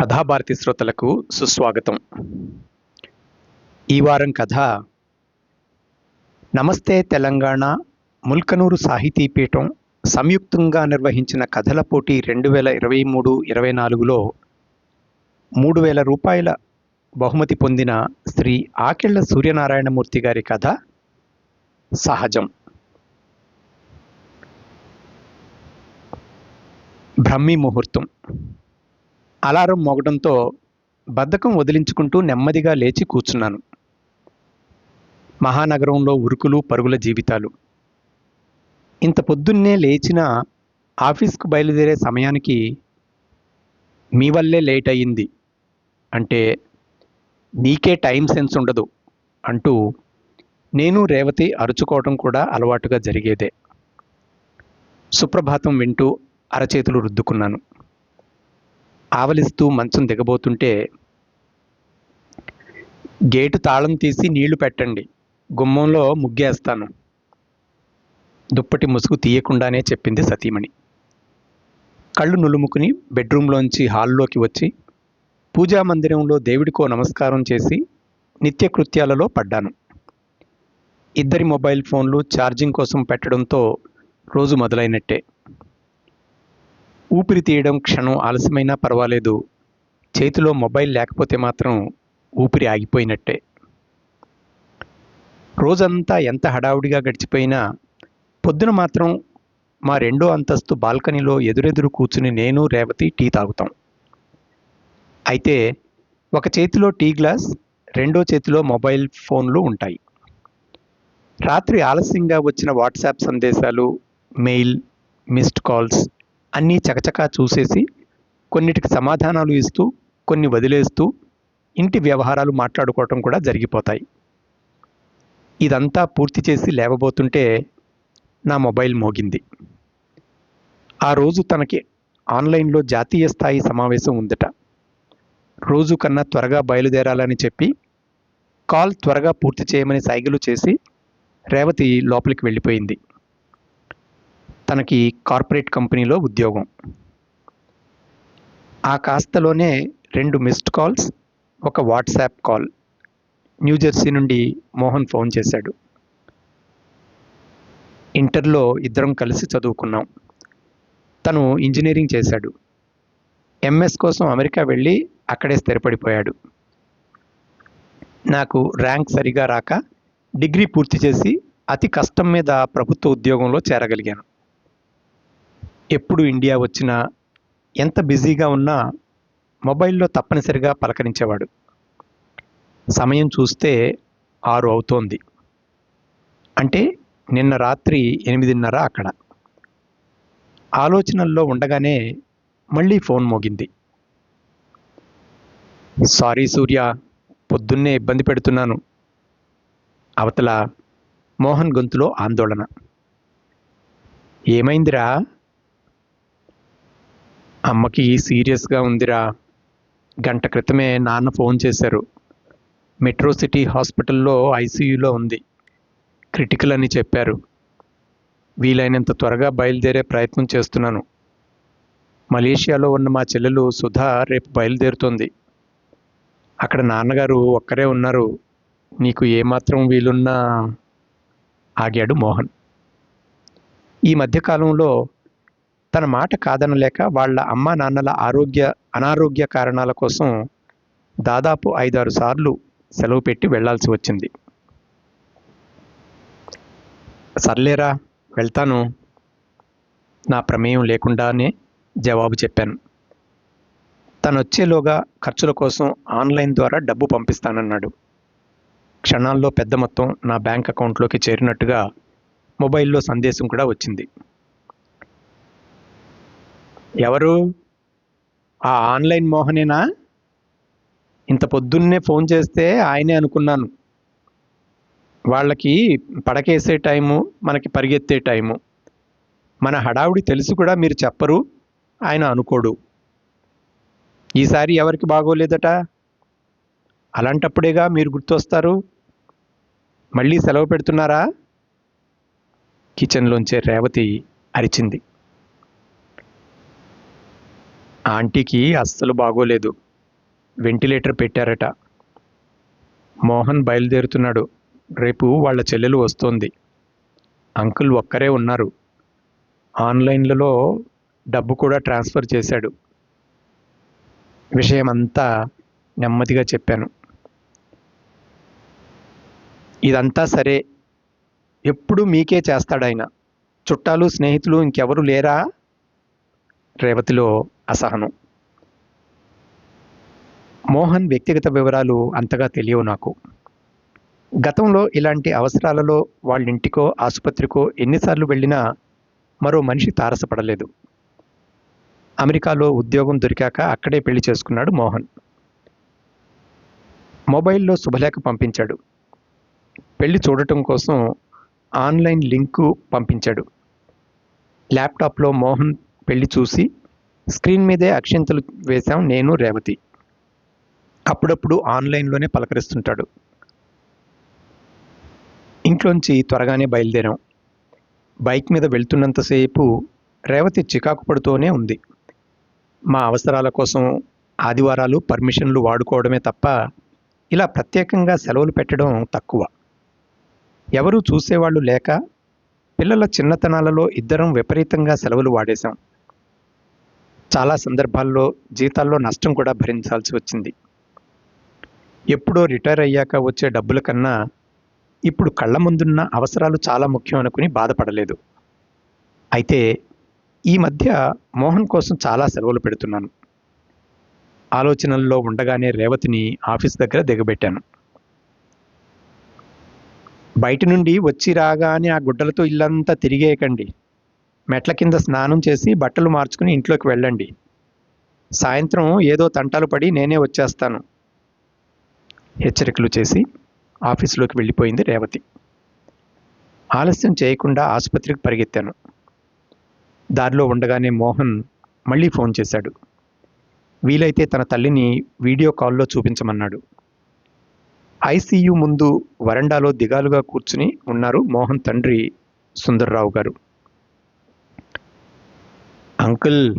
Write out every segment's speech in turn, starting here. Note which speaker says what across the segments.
Speaker 1: కథాభారతి శ్రోతలకు సుస్వాగతం. ఈ వారం కథ నమస్తే తెలంగాణ ముల్కనూరు సాహితీ పీఠం సంయుక్తంగా నిర్వహించిన కథల పోటీ రెండు వేల ఇరవై మూడు ఇరవై నాలుగులో మూడు వేల రూపాయల బహుమతి పొందిన శ్రీ ఆకెళ్ళ సూర్యనారాయణమూర్తి గారి కథ సహజం. బ్రహ్మీ ముహూర్తం. అలారం మోగడంతో బద్ధకం వదిలించుకుంటూ నెమ్మదిగా లేచి కూర్చున్నాను. మహానగరంలో ఉరుకులు పరుగుల జీవితాలు. ఇంత పొద్దున్నే లేచిన ఆఫీస్కు బయలుదేరే సమయానికి మీ వల్లే లేట్ అయ్యింది. అంటే నీకే టైం సెన్స్ ఉండదు అంటూ నేను రేవతి అరుచుకోవటం కూడా అలవాటుగా జరిగేదే. సుప్రభాతం వింటూ అరచేతులు రుద్దుకున్నాను. ఆవలిస్తూ మంచం దిగబోతుంటే గేటు తాళం తీసి నీళ్ళు పెట్టండి. గుమ్మంలో ముగ్గేస్తాను. దుప్పటి ముసుగు తీయకుండానే చెప్పింది సతీమణి. కళ్ళు నులుముకుని బెడ్రూమ్లోంచి హాల్లోకి వచ్చి పూజా మందిరంలో దేవుడికో నమస్కారం చేసి నిత్యకృత్యాలలో పడ్డాను. ఇద్దరి మొబైల్ ఫోన్లు ఛార్జింగ్ కోసం పెట్టడంతో రోజు మొదలైనట్టే. ఊపిరి తీయడం క్షణం ఆలస్యమైనా పర్వాలేదు. చేతిలో మొబైల్ లేకపోతే మాత్రం ఊపిరి ఆగిపోయినట్టే. రోజంతా ఎంత హడావుడిగా గడిచిపోయినా పొద్దున మాత్రం మా రెండో అంతస్తు బాల్కనీలో ఎదురెదురు కూర్చుని నేను రేవతి టీ తాగుతాం. అయితే ఒక చేతిలో టీ గ్లాస్ రెండో చేతిలో మొబైల్ ఫోన్లు ఉంటాయి. రాత్రి ఆలస్యంగా వచ్చిన వాట్సాప్ సందేశాలు మెయిల్ మిస్డ్ కాల్స్ అన్నీ చకచకా చూసేసి కొన్నిటికి సమాధానాలు ఇస్తూ కొన్ని వదిలేస్తూ ఇంటి వ్యవహారాలు మాట్లాడుకోవటం కూడా జరిగిపోతాయి. ఇదంతా పూర్తి చేసి లేవబోతుంటే నా మొబైల్ మోగింది. ఆ రోజు తనకి ఆన్లైన్లో జాతీయ స్థాయి సమావేశం ఉందట. రోజు కన్నా త్వరగా బయలుదేరాలని చెప్పి కాల్ త్వరగా పూర్తి చేయమని సైగలు చేసి రేవతి లోపలికి వెళ్ళిపోయింది. తనకి కార్పొరేట్ కంపెనీలో ఉద్యోగం. ఆ కాస్తలోనే రెండు మిస్డ్ కాల్స్ ఒక వాట్సాప్ కాల్. న్యూజెర్సీ నుండి మోహన్ ఫోన్ చేశాడు. ఇంటర్లో ఇద్దరం కలిసి చదువుకున్నాం. తను ఇంజనీరింగ్ చేశాడు. ఎంఎస్ కోసం అమెరికా వెళ్ళి అక్కడే స్థిరపడిపోయాడు. నాకు ర్యాంక్ సరిగా రాక డిగ్రీ పూర్తి చేసి అతి కష్టం మీద ప్రభుత్వ ఉద్యోగంలో చేరగలిగాను. ఎప్పుడు ఇండియా వచ్చినా ఎంత బిజీగా ఉన్నా మొబైల్లో తప్పనిసరిగా పలకరించేవాడు. సమయం చూస్తే ఆరు అవుతోంది. అంటే నిన్న రాత్రి ఎనిమిదిన్నర అక్కడ. ఆలోచనల్లో ఉండగానే మళ్ళీ ఫోన్ మోగింది. సారీ సూర్య పొద్దున్నే ఇబ్బంది పెడుతున్నాను. అవతల మోహన్ గొంతులో ఆందోళన. ఏమైందిరా? అమ్మకి సీరియస్గా ఉందిరా. గంట క్రితమే నాన్న ఫోన్ చేశారు. మెట్రో సిటీ హాస్పిటల్లో ఐసీయూలో ఉంది. క్రిటికల్ అని చెప్పారు. వీలైనంత త్వరగా బయలుదేరే ప్రయత్నం చేస్తున్నాను. మలేషియాలో ఉన్న మా చెల్లెలు సుధా రేపు బయలుదేరుతోంది. అక్కడ నాన్నగారు ఒక్కరే ఉన్నారు. నీకు ఏమాత్రం వీలున్నా ఆగాడు మోహన్. ఈ మధ్యకాలంలో తన మాట కాదనలేక వాళ్ళ అమ్మ నాన్నల ఆరోగ్య అనారోగ్య కారణాల కోసం దాదాపు ఐదారు సార్లు సెలవు పెట్టి వెళ్ళాల్సి వచ్చింది. సర్లేరా వెళ్తాను. నా ప్రమేయం లేకుండానే జవాబు చెప్పాను. తను వచ్చేలోగా ఖర్చుల కోసం ఆన్లైన్ ద్వారా డబ్బు పంపిస్తానన్నాడు. క్షణాల్లో పెద్ద మొత్తం నా బ్యాంక్ అకౌంట్లోకి చేరినట్టుగా మొబైల్లో సందేశం కూడా వచ్చింది. ఎవరు? ఆ ఆన్లైన్ మోహనేనా? ఇంత పొద్దున్నే ఫోన్ చేస్తే ఆయనే అనుకున్నాను. వాళ్ళకి పడకేసే టైము మనకి పరిగెత్తే టైము. మన హడావుడి తెలిసి కూడా మీరు చెప్పరు ఆయన అనుకోడు. ఈసారి ఎవరికి బాగోలేదట? అలాంటప్పుడేగా మీరు గుర్తొస్తారు? మళ్ళీ సెలవు పెడుతున్నారా? కిచెన్లోంచే రేవతి అరిచింది. ఆంటీకి అస్సలు బాగోలేదు. వెంటిలేటర్ పెట్టారట. మోహన్ బయలుదేరుతున్నాడు. రేపు వాళ్ళ చెల్లెలు వస్తోంది. అంకుల్ ఒక్కరే ఉన్నారు. ఆన్లైన్లలో డబ్బు కూడా ట్రాన్స్ఫర్ చేశాడు. విషయమంతా నెమ్మదిగా చెప్పాను. ఇదంతా సరే. ఎప్పుడు మీకే చేస్తాడాయన. చుట్టాలు స్నేహితులు ఇంకెవరు లేరా? రేవతిలో అసహనం. మోహన్ వ్యక్తిగత వివరాలు అంతగా తెలియవు నాకు. గతంలో ఇలాంటి అవసరాలలో వాళ్ళ ఇంటికో ఆసుపత్రికో ఎన్నిసార్లు వెళ్ళినా మరో మనిషి తారసపడలేదు. అమెరికాలో ఉద్యోగం దొరికాక అక్కడే పెళ్ళి చేసుకున్నాడు మోహన్. మొబైల్లో శుభలేఖ పంపించాడు. పెళ్ళి చూడటం కోసం ఆన్లైన్ లింకు పంపించాడు. ల్యాప్టాప్లో మోహన్ పెళ్ళి చూసి స్క్రీన్ మీదే అక్షింతలు వేశాం నేను రేవతి. అప్పుడప్పుడు ఆన్లైన్లోనే పలకరిస్తుంటాడు. ఇంట్లోంచి త్వరగానే బయలుదేరాం. బైక్ మీద వెళ్తున్నంతసేపు రేవతి చికాకు పడుతూనే ఉంది. మా అవసరాల కోసం ఆదివారాలు పర్మిషన్లు వాడుకోవడమే తప్ప ఇలా ప్రత్యేకంగా సెలవులు పెట్టడం తక్కువ. ఎవరూ చూసేవాళ్ళు లేక పిల్లల చిన్నతనాలలో ఇద్దరం విపరీతంగా సెలవులు వాడేశాం. చాలా సందర్భాల్లో జీతాల్లో నష్టం కూడా భరించాల్సి వచ్చింది. ఎప్పుడో రిటైర్ అయ్యాక వచ్చే డబ్బుల కన్నా ఇప్పుడు కళ్ళ ముందున్న అవసరాలు చాలా ముఖ్యం అనుకుని బాధపడలేదు. అయితే ఈ మధ్య మోహన్ కోసం చాలా సెలవులు పెడుతున్నాను. ఆలోచనల్లో ఉండగానే రేవతిని ఆఫీస్ దగ్గర దిగబెట్టాను. బయట నుండి వచ్చి రాగానే ఆ గుడ్డలతో ఇల్లంతా తిరిగేయకండి. మెట్ల కింద స్నానం చేసి బట్టలు మార్చుకుని ఇంట్లోకి వెళ్ళండి. సాయంత్రం ఏదో తంటాలు పడి నేనే వచ్చేస్తాను. హెచ్చరికలు చేసి ఆఫీసులోకి వెళ్ళిపోయింది రేవతి. ఆలస్యం చేయకుండా ఆసుపత్రికి పరిగెత్తాను. దారిలో ఉండగానే మోహన్ మళ్ళీ ఫోన్ చేశాడు. వీలైతే తన తల్లిని వీడియో కాల్లో చూపించమన్నాడు. ఐసీయూ ముందు వరండాలో దిగాలుగా కూర్చుని ఉన్నారు మోహన్ తండ్రి సుందర్రావు గారు. అంకుల్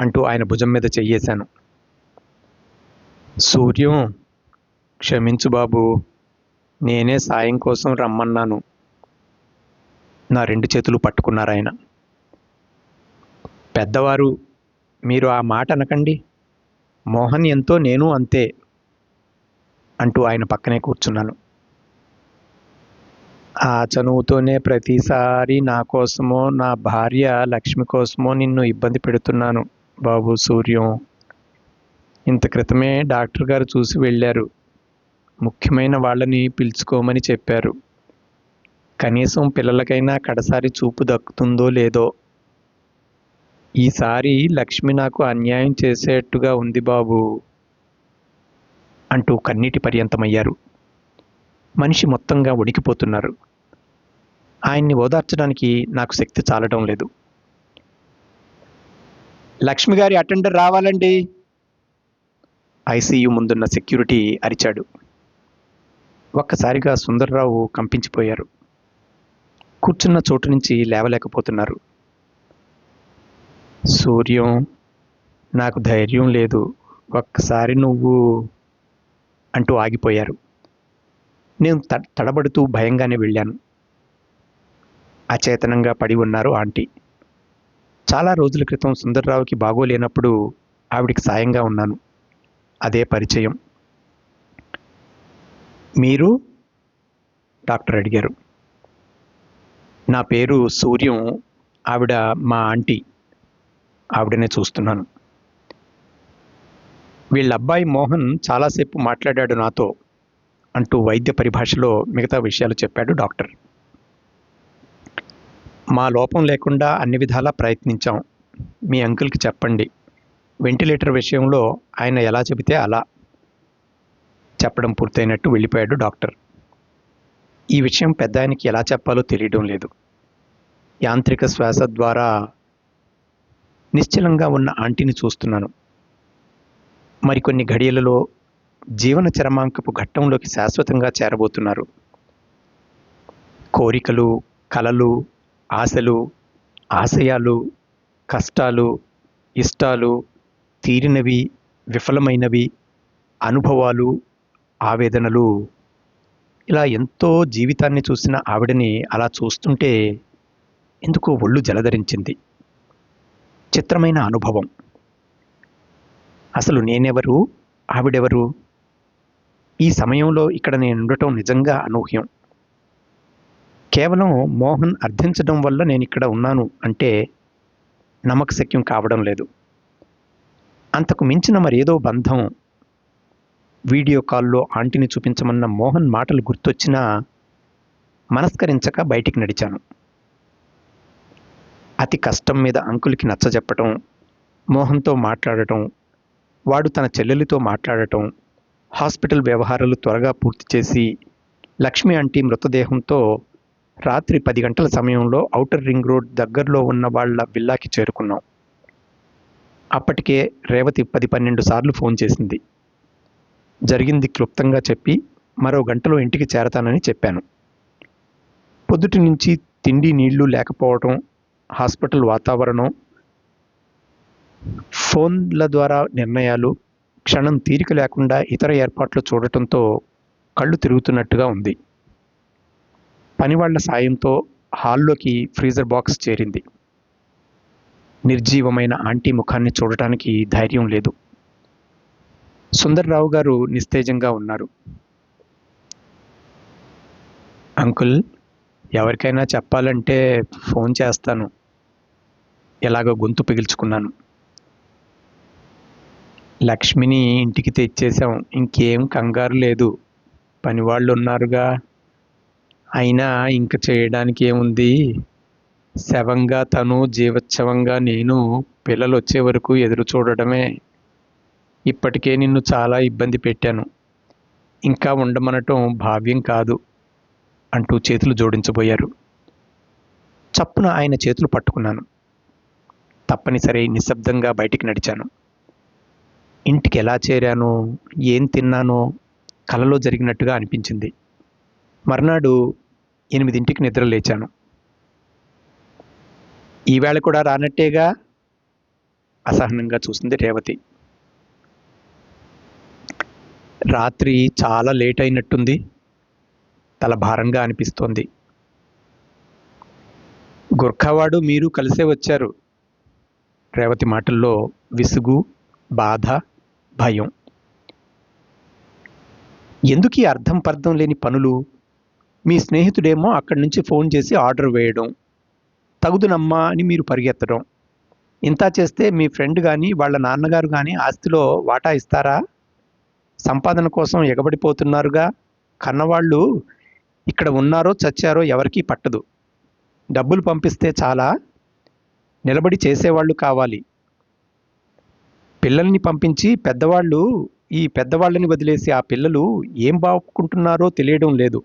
Speaker 1: అంటూ ఆయన భుజం మీద చెయ్యేశాను. సూర్యం క్షమించు బాబు నేనే సాయం కోసం రమ్మన్నాను. నా రెండు చేతులు పట్టుకున్నారు ఆయన. పెద్దవారు మీరు ఆ మాట అనకండి. మోహన్ ఎంతో నేను అంతే అంటూ ఆయన పక్కనే కూర్చున్నాను. ఆ చనువుతోనే ప్రతిసారి నా కోసమో నా భార్య లక్ష్మి కోసమో నిన్ను ఇబ్బంది పెడుతున్నాను బాబు సూర్యం. ఇంత క్రితమే డాక్టర్ గారు చూసి వెళ్ళారు. ముఖ్యమైన వాళ్ళని పిలుచుకోమని చెప్పారు. కనీసం పిల్లలకైనా కడసారి చూపు దక్కుతుందో లేదో. ఈసారి లక్ష్మి నాకు అన్యాయం చేసేట్టుగా ఉంది బాబు అంటూ కన్నీటి పర్యంతమయ్యారు. మనిషి మొత్తంగా ఉడికిపోతున్నారు. ఆయన్ని ఓదార్చడానికి నాకు శక్తి చాలడం లేదు. లక్ష్మి గారి అటెండర్ రావాలండి. ఐసీయూ ముందున్న సెక్యూరిటీ అరిచాడు. ఒక్కసారిగా సుందర్రావు కంపించిపోయారు. కూర్చున్న చోటు నుంచి లేవలేకపోతున్నారు. సూర్యం నాకు ధైర్యం లేదు. ఒక్కసారి నువ్వు అంటూ ఆగిపోయారు. నేను త తడబడుతూ భయంగానే వెళ్ళాను. అచేతనంగా పడి ఉన్నారు ఆంటీ. చాలా రోజుల క్రితం సుందర్రావుకి బాగోలేనప్పుడు ఆవిడికి సాయంగా ఉన్నాను. అదే పరిచయం. మీరు? డాక్టర్ అడిగారు. నా పేరు సూర్యం ఆవిడ మా ఆంటీ. ఆవిడనే చూస్తున్నాను. వీళ్ళ అబ్బాయి మోహన్ చాలాసేపు మాట్లాడాడు నాతో. అంటూ వైద్య పరిభాషలో మిగతా విషయాలు చెప్పాడు డాక్టర్. మా లోపం లేకుండా అన్ని విధాలా ప్రయత్నించాం. మీ అంకుల్కి చెప్పండి. వెంటిలేటర్ విషయంలో ఆయన ఎలా చెబితే అలా చెప్పడం పూర్తయినట్టు వెళ్ళిపోయాడు డాక్టర్. ఈ విషయం పెద్ద ఆయనకి ఎలా చెప్పాలో తెలియడం లేదు. యాంత్రిక శ్వాస ద్వారా నిశ్చలంగా ఉన్న ఆంటీని చూస్తున్నాను. మరికొన్ని ఘడియలలో జీవన చరమాంకపు ఘట్టంలోకి శాశ్వతంగా చేరబోతున్నారు. కోరికలు కలలు ఆశలు ఆశయాలు కష్టాలు ఇష్టాలు తీరినవి విఫలమైనవి అనుభవాలు ఆవేదనలు. ఇలా ఎంతో జీవితాన్ని చూసిన ఆవిడని అలా చూస్తుంటే ఎందుకో ఒళ్ళు జలధరించింది. చిత్రమైన అనుభవం. అసలు నేనెవరు? ఆవిడెవరు? ఈ సమయంలో ఇక్కడ నేను ఉండటం నిజంగా అనూహ్యం. కేవలం మోహన్ అర్థించడం వల్ల నేను ఇక్కడ ఉన్నాను అంటే నమ్మకశక్యం కావడం లేదు. అంతకు మించిన మరేదో బంధం వీడియో కాల్లో ఆంటీని చూపించమన్న మోహన్ మాటలు గుర్తొచ్చినా మనస్కరించక బయటికి నడిచాను. అతి కష్టం మీద అంకుల్కి నచ్చజెప్పటం మోహన్తో మాట్లాడటం వాడు తన చెల్లెలితో మాట్లాడటం హాస్పిటల్ వ్యవహారాలు త్వరగా పూర్తి చేసి లక్ష్మి ఆంటీ మృతదేహంతో రాత్రి పది గంటల సమయంలో ఔటర్ రింగ్ రోడ్ దగ్గరలో ఉన్న వాళ్ళ విల్లాకి చేరుకున్నాం. అప్పటికే రేవతి పది పన్నెండు సార్లు ఫోన్ చేసింది. జరిగింది క్లుప్తంగా చెప్పి మరో గంటలో ఇంటికి చేరతానని చెప్పాను. పొద్దుటి నుంచి తిండి నీళ్ళు లేకపోవటం హాస్పిటల్ వాతావరణం ఫోన్ల ద్వారా నిర్ణయాలు క్షణం తీరిక లేకుండా ఇతర ఏర్పాట్లు చూడటంతో కళ్ళు తిరుగుతున్నట్టుగా ఉంది. పనివాళ్ళ సాయంతో హాల్లోకి ఫ్రీజర్ బాక్స్ చేరింది. నిర్జీవమైన ఆంటీ ముఖాన్ని చూడటానికి ధైర్యం లేదు. సుందర్రావు గారు నిస్తేజంగా ఉన్నారు. అంకుల్ ఎవరికైనా చెప్పాలంటే ఫోన్ చేస్తాను. ఎలాగో గొంతు పిగిల్చుకున్నాను. లక్ష్మిని ఇంటికి తెచ్చేసాం ఇంకేం కంగారు లేదు. పనివాళ్ళు ఉన్నారుగా అయినా ఇంక చేయడానికి ఏముంది? శవంగా తను జీవోత్సవంగా నేను పిల్లలు వచ్చే వరకు ఎదురు చూడడమే. ఇప్పటికే నిన్ను చాలా ఇబ్బంది పెట్టాను. ఇంకా ఉండమనటం భావ్యం కాదు అంటూ చేతులు జోడించబోయారు. చప్పున ఆయన చేతులు పట్టుకున్నాను. తప్పనిసరి నిశ్శబ్దంగా బయటికి నడిచాను. ఇంటికి ఎలా చేరానో ఏం తిన్నానో కలలో జరిగినట్టుగా అనిపించింది. మర్నాడు ఎనిమిదింటికి నిద్ర లేచాను. ఈవేళ కూడా రానట్టేగా అసహనంగా చూసింది రేవతి. రాత్రి చాలా లేట్ అయినట్టుంది తల భారంగా అనిపిస్తోంది. గుర్ఖావాడు మీరు కలిసే వచ్చారు. రేవతి మాటల్లో విసుగు బాధ భయం? ఎందుకు ఈ అర్థం పర్థం లేని పనులు? మీ స్నేహితుడేమో అక్కడి నుంచి ఫోన్ చేసి ఆర్డర్ వేయడం. తగుదునమ్మా అని మీరు పరిగెత్తడం. ఇంత చేస్తే మీ ఫ్రెండ్ కానీ వాళ్ళ నాన్నగారు కానీ ఆస్తిలో వాటా ఇస్తారా? సంపాదన కోసం ఎగబడిపోతున్నారుగా. కన్నవాళ్ళు ఇక్కడ ఉన్నారో చచ్చారో ఎవరికీ పట్టదు. డబ్బులు పంపిస్తే చాలా. నిలబడి చేసేవాళ్ళు కావాలి. పిల్లల్ని పంపించి పెద్దవాళ్ళు ఈ పెద్దవాళ్ళని వదిలేసి ఆ పిల్లలు ఏం బాగుకుంటున్నారో తెలియడం లేదు.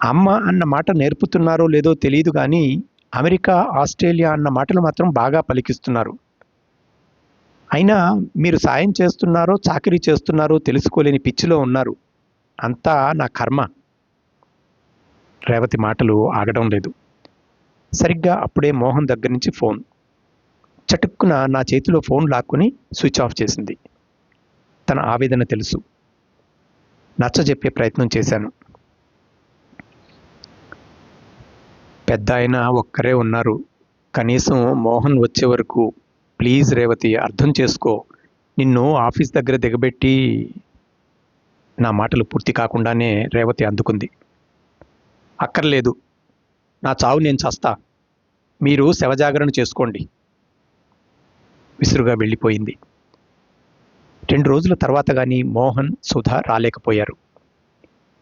Speaker 1: అమ్మ అన్న మాట నేర్పుతున్నారో లేదో తెలియదు కానీ అమెరికా ఆస్ట్రేలియా అన్న మాటలు మాత్రం బాగా పలికిస్తున్నారు. అయినా మీరు సాయం చేస్తున్నారో చాకరీ చేస్తున్నారో తెలుసుకోలేని పిచ్చిలో ఉన్నారు. అంతా నా కర్మ. రేవతి మాటలు ఆగడం లేదు. సరిగ్గా అప్పుడే మోహన్ దగ్గర నుంచి ఫోన్. చటుక్కున నా చేతిలో ఫోన్ లాక్కుని స్విచ్ ఆఫ్ చేసింది. తన ఆవేదన తెలుసు. నచ్చ చెప్పే ప్రయత్నం చేశాను. పెద్ద ఆయన ఒక్కరే ఉన్నారు. కనీసం మోహన్ వచ్చే వరకు ప్లీజ్ రేవతి అర్థం చేసుకో. నిన్ను ఆఫీస్ దగ్గర దిగబెట్టి నా మాటలు పూర్తి కాకుండానే రేవతి అందుకుంది. అక్కర్లేదు. నా చావు నేను చస్తా. మీరు శవజాగరణ చేసుకోండి. విసురుగా వెళ్ళిపోయింది. రెండు రోజుల తర్వాత కానీ మోహన్ సుధా రాలేకపోయారు.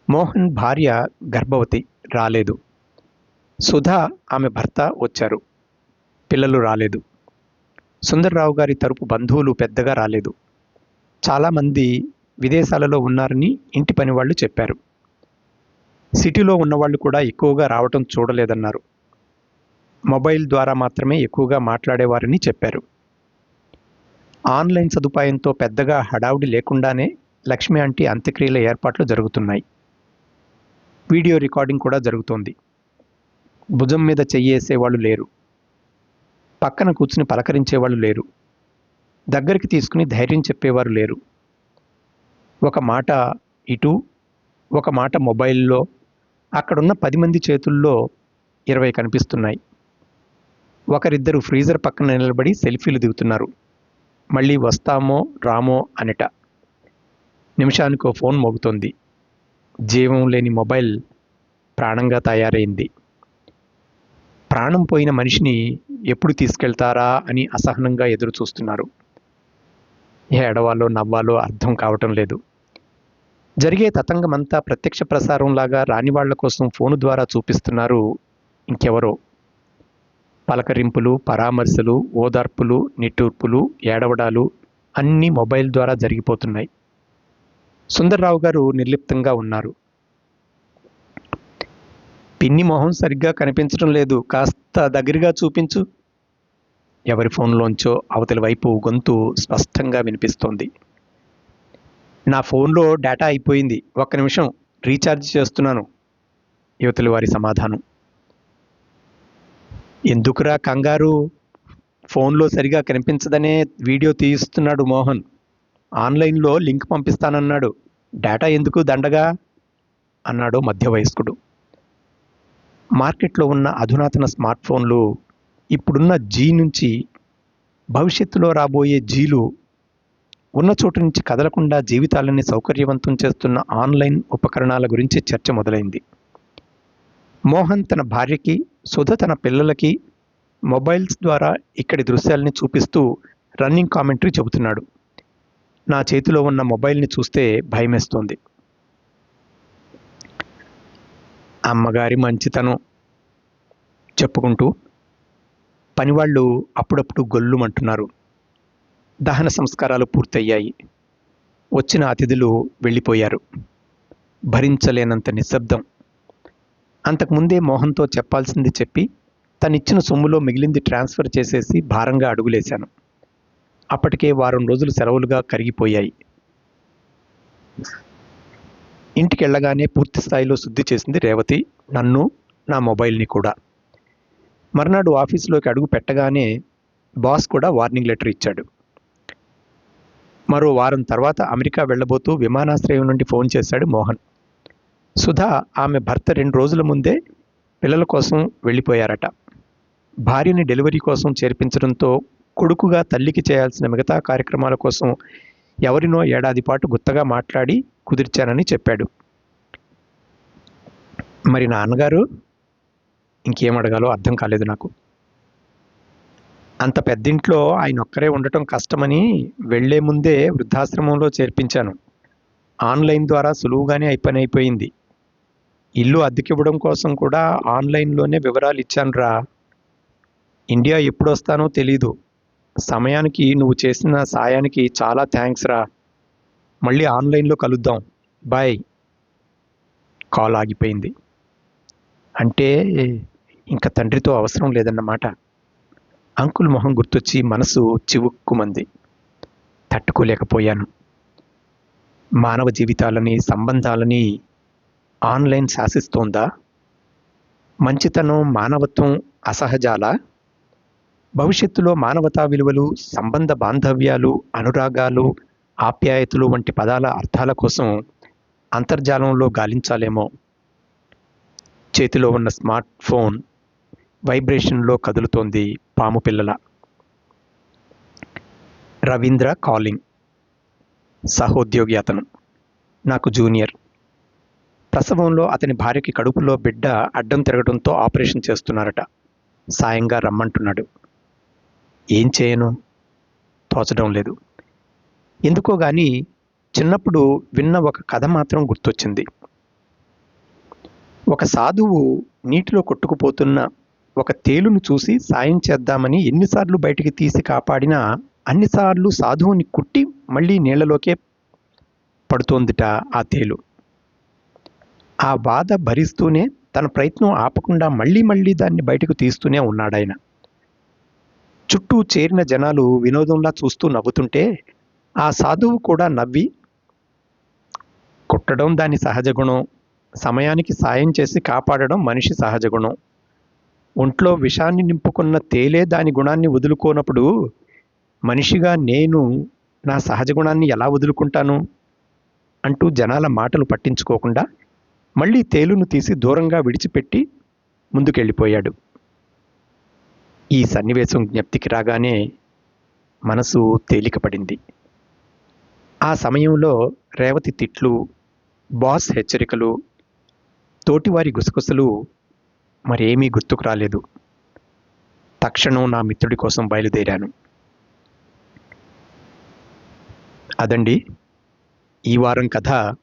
Speaker 1: మోహన్ భార్య గర్భవతి రాలేదు. సుధా ఆమె భర్త వచ్చారు. పిల్లలు రాలేదు. సుందర్రావు గారి తరపు బంధువులు పెద్దగా రాలేదు. చాలామంది విదేశాలలో ఉన్నారని ఇంటి పని వాళ్ళు చెప్పారు. సిటీలో ఉన్నవాళ్ళు కూడా ఎక్కువగా రావటం చూడలేదన్నారు. మొబైల్ ద్వారా మాత్రమే ఎక్కువగా మాట్లాడేవారని చెప్పారు. ఆన్లైన్ సదుపాయంతో పెద్దగా హడావుడి లేకుండానే లక్ష్మి ఆంటీ అంత్యక్రియల ఏర్పాట్లు జరుగుతున్నాయి. వీడియో రికార్డింగ్ కూడా జరుగుతోంది. భుజం మీద చెయ్యేసేవాళ్ళు లేరు. పక్కన కూర్చుని పలకరించేవాళ్ళు లేరు. దగ్గరికి తీసుకుని ధైర్యం చెప్పేవారు లేరు. ఒక మాట ఇటు ఒక మాట మొబైల్లో అక్కడున్న పది మంది చేతుల్లో ఇరవై కనిపిస్తున్నాయి. ఒకరిద్దరు ఫ్రీజర్ పక్కన నిలబడి సెల్ఫీలు దిగుతున్నారు. మళ్ళీ వస్తామో రామో అనట. నిమిషానికో ఫోన్ మోగుతోంది. జీవం లేని మొబైల్ ప్రాణంగా తయారైంది. ప్రాణం పోయిన మనిషిని ఎప్పుడు తీసుకెళ్తారా అని అసహనంగా ఎదురు చూస్తున్నారు ఏడవాలో నవ్వాలో అర్థం కావటం లేదు. జరిగే తతంగమంతా ప్రత్యక్ష ప్రసారంలాగా రాని వాళ్ళ కోసం ఫోను ద్వారా చూపిస్తున్నారు ఇంకెవరో. పలకరింపులు పరామర్శలు ఓదార్పులు నిట్టూర్పులు ఏడవడాలు అన్నీ మొబైల్ ద్వారా జరిగిపోతున్నాయి. సుందర్రావు గారు నిర్లిప్తంగా ఉన్నారు. పిన్ని మొహం సరిగ్గా కనిపించడం లేదు. కాస్త దగ్గరగా చూపించు. ఎవరి ఫోన్లోంచో అవతలి వైపు గొంతు స్పష్టంగా వినిపిస్తోంది. నా ఫోన్లో డేటా అయిపోయింది. ఒక్క నిమిషం రీఛార్జ్ చేస్తున్నాను. యువతలి వారి సమాధానం. ఎందుకురా కంగారు? ఫోన్లో సరిగా కనిపించదనే వీడియో తీస్తున్నాడు మోహన్. ఆన్లైన్లో లింక్ పంపిస్తానన్నాడు. డేటా ఎందుకు దండగా? అన్నాడు మధ్య వయస్కుడు మార్కెట్లో ఉన్న అధునాతన స్మార్ట్ ఫోన్లు ఇప్పుడున్న జీ నుంచి భవిష్యత్తులో రాబోయే జీలు ఉన్న చోటు నుంచి కదలకుండా జీవితాలని సౌకర్యవంతం చేస్తున్న ఆన్లైన్ ఉపకరణాల గురించి చర్చ మొదలైంది. మోహన్ తన భార్యకి సుధ తన పిల్లలకి మొబైల్స్ ద్వారా ఇక్కడి దృశ్యాల్ని చూపిస్తూ రన్నింగ్ కామెంటరీ చెబుతున్నాడు. నా చేతిలో ఉన్న మొబైల్ని చూస్తే భయమేస్తుంది. అమ్మగారి మంచితనం చెప్పుకుంటూ పనివాళ్ళు అప్పుడప్పుడు గొల్లుమంటున్నారు. దహన సంస్కారాలు పూర్తయ్యాయి. వచ్చిన అతిథులు వెళ్ళిపోయారు. భరించలేనంత నిశ్శబ్దం. అంతకుముందే మోహన్తో చెప్పాల్సింది చెప్పి తనిచ్చిన సొమ్ములో మిగిలింది ట్రాన్స్ఫర్ చేసేసి భారంగా అడుగులేశాను. అప్పటికే వారం రోజులు సెలవులుగా కరిగిపోయాయి. ఇంటికి వెళ్ళగానే పూర్తి స్థాయిలో శుద్ధి చేసింది రేవతి నన్ను నా మొబైల్ని కూడా. మర్నాడు ఆఫీసులోకి అడుగు పెట్టగానే బాస్ కూడా వార్నింగ్ లెటర్ ఇచ్చాడు. మరో వారం తర్వాత అమెరికా వెళ్ళబోతూ విమానాశ్రయం నుండి ఫోన్ చేశాడు మోహన్. సుధా ఆమె భర్త రెండు రోజుల ముందే పిల్లల కోసం వెళ్ళిపోయారట. భార్యని డెలివరీ కోసం చేర్పించడంతో కొడుకుగా తల్లికి చేయాల్సిన మిగతా కార్యక్రమాల కోసం ఎవరినో ఏడాది పాటు గుత్తగా మాట్లాడి కుదిర్చానని చెప్పాడు. మరి నాన్నగారు? ఇంకేం అడగాలో అర్థం కాలేదు నాకు. అంత పెద్దింట్లో ఆయన ఒక్కరే ఉండటం కష్టమని వెళ్ళే ముందే వృద్ధాశ్రమంలో చేర్పించాను. ఆన్లైన్ ద్వారా సులువుగానే అయిపోయి అయిపోయింది. ఇల్లు అద్దెకివ్వడం కోసం కూడా ఆన్లైన్లోనే వివరాలు ఇచ్చాను రా ఇండియా ఎప్పుడు వస్తానో తెలీదు. సమయానికి నువ్వు చేసిన సాయానికి చాలా థ్యాంక్స్ రా మళ్ళీ ఆన్లైన్లో కలుద్దాం. బాయ్. కాల్ ఆగిపోయింది. అంటే ఇంకా తండ్రితో అవసరం లేదన్నమాట. అంకుల్ మొహం గుర్తొచ్చి మనసు చివుక్కుమంది. తట్టుకోలేకపోయాను. మానవ జీవితాలని సంబంధాలని ఆన్లైన్ శాసిస్తోందా? మంచితనం మానవత్వం అసహజాల? భవిష్యత్తులో మానవతా విలువలు సంబంధ బాంధవ్యాలు అనురాగాలు ఆప్యాయతలు వంటి పదాల అర్థాల కోసం అంతర్జాలంలో గాలించాలేమో. చేతిలో ఉన్న స్మార్ట్ ఫోన్ వైబ్రేషన్లో కదులుతోంది పాము పిల్లల. రవీంద్ర కాలింగ్ సహోద్యోగి అతను నాకు జూనియర్. ప్రసవంలో అతని భార్యకి కడుపులో బిడ్డ అడ్డం తిరగడంతో ఆపరేషన్ చేస్తున్నారట. సాయంగా రమ్మంటున్నాడు. ఏం చేయను? తోచడం లేదు. ఎందుకో కానీ చిన్నప్పుడు విన్న ఒక కథ మాత్రం గుర్తొచ్చింది. ఒక సాధువు నీటిలో కొట్టుకుపోతున్న ఒక తేలును చూసి సాయం చేద్దామని ఎన్నిసార్లు బయటికి తీసి కాపాడినా అన్నిసార్లు సాధువుని కుట్టి మళ్ళీ నీళ్ళలోకే పడుతోందిట ఆ తేలు. ఆ బాధ భరిస్తూనే తన ప్రయత్నం ఆపకుండా మళ్ళీ మళ్ళీ దాన్ని బయటకు తీస్తూనే ఉన్నాడాయన. చుట్టూ చేరిన జనాలు వినోదంలా చూస్తూ నవ్వుతుంటే ఆ సాధువు కూడా నవ్వి కుట్టడం దాని సహజ గుణం. సమయానికి సాయం చేసి కాపాడడం మనిషి సహజ గుణం. ఒంట్లో విషాన్ని నింపుకున్న తేలే దాని గుణాన్ని వదులుకోనప్పుడు మనిషిగా నేను నా సహజ గుణాన్ని ఎలా వదులుకుంటాను? అంటూ జనాల మాటలు పట్టించుకోకుండా మళ్ళీ తేలును తీసి దూరంగా విడిచిపెట్టి ముందుకెళ్ళిపోయాడు. ఈ సన్నివేశం జ్ఞప్తికి రాగానే మనసు తేలికపడింది. ఆ సమయంలో రేవతి తిట్లు బాస్ హెచ్చరికలు తోటివారి గుసగుసలు మరేమీ గుర్తుకు రాలేదు. తక్షణం నా మిత్రుడి కోసం బయలుదేరాను. అదండి ఈ వారం కథ.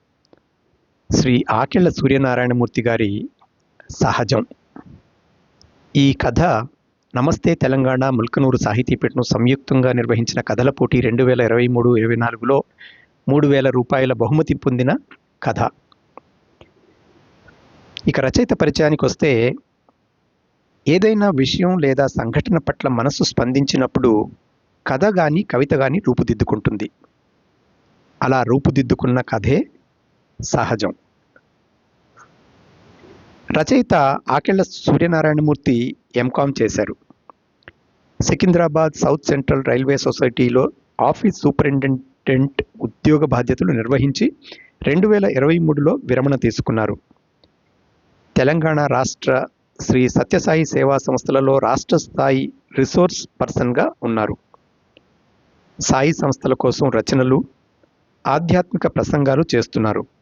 Speaker 1: శ్రీ ఆకెళ్ళ సూర్యనారాయణమూర్తి గారి సహజం. ఈ కథ నమస్తే తెలంగాణ ముల్కనూరు సాహితీపీఠను సంయుక్తంగా నిర్వహించిన కథల పోటీ రెండు వేల ఇరవై మూడు ఇరవై నాలుగులో మూడు వేల రూపాయల బహుమతి పొందిన కథ. ఇక రచయిత పరిచయానికి వస్తే ఏదైనా విషయం లేదా సంఘటన పట్ల మనసు స్పందించినప్పుడు కథ కానీ కవిత కానీ రూపుదిద్దుకుంటుంది. అలా రూపుదిద్దుకున్న కథే సహజం. రచయిత ఆకెళ్ళ సూర్యనారాయణమూర్తి ఎంకామ్ చేశారు. సికింద్రాబాద్ సౌత్ సెంట్రల్ రైల్వే సొసైటీలో ఆఫీస్ సూపరింటెండెంట్ ఉద్యోగ బాధ్యతలు నిర్వహించి రెండు వేల ఇరవై మూడులో విరమణ తీసుకున్నారు. తెలంగాణ రాష్ట్ర శ్రీ సత్యసాయి సేవా సంస్థలలో రాష్ట్ర స్థాయి రిసోర్స్ పర్సన్గా ఉన్నారు. సాయి సంస్థల కోసం రచనలు ఆధ్యాత్మిక ప్రసంగాలు చేస్తున్నారు.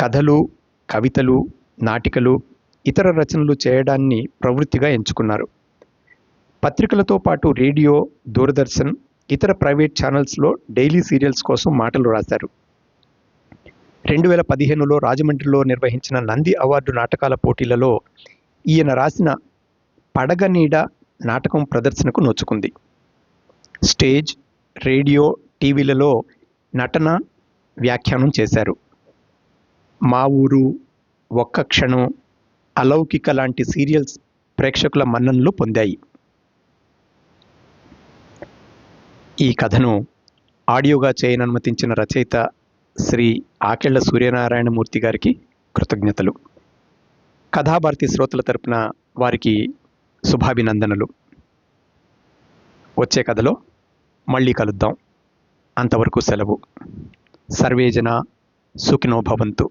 Speaker 1: కథలు కవితలు నాటికలు ఇతర రచనలు చేయడాన్ని ప్రవృత్తిగా ఎంచుకున్నారు. పత్రికలతో పాటు రేడియో దూరదర్శన్ ఇతర ప్రైవేట్ ఛానల్స్లో డైలీ సీరియల్స్ కోసం మాటలు రాశారు. రెండు వేల పదిహేనులో రాజమండ్రిలో నిర్వహించిన నంది అవార్డు నాటకాల పోటీలలో ఈయన రాసిన పడగనీడ నాటకం ప్రదర్శనకు నోచుకుంది. స్టేజ్ రేడియో టీవీలలో నటన వ్యాఖ్యానం చేశారు. మా ఊరు ఒక్క క్షణం అలౌకిక లాంటి సీరియల్స్ ప్రేక్షకుల మన్ననలు పొందాయి. ఈ కథను ఆడియోగా చేయననుమతించిన రచయిత శ్రీ ఆకెళ్ళ సూర్యనారాయణమూర్తి గారికి కృతజ్ఞతలు. కథాభారతి శ్రోతల తరపున వారికి శుభాభినందనలు. వచ్చే కథలో మళ్ళీ కలుద్దాం. అంతవరకు సెలవు. సర్వేజన సుఖినోభవంతు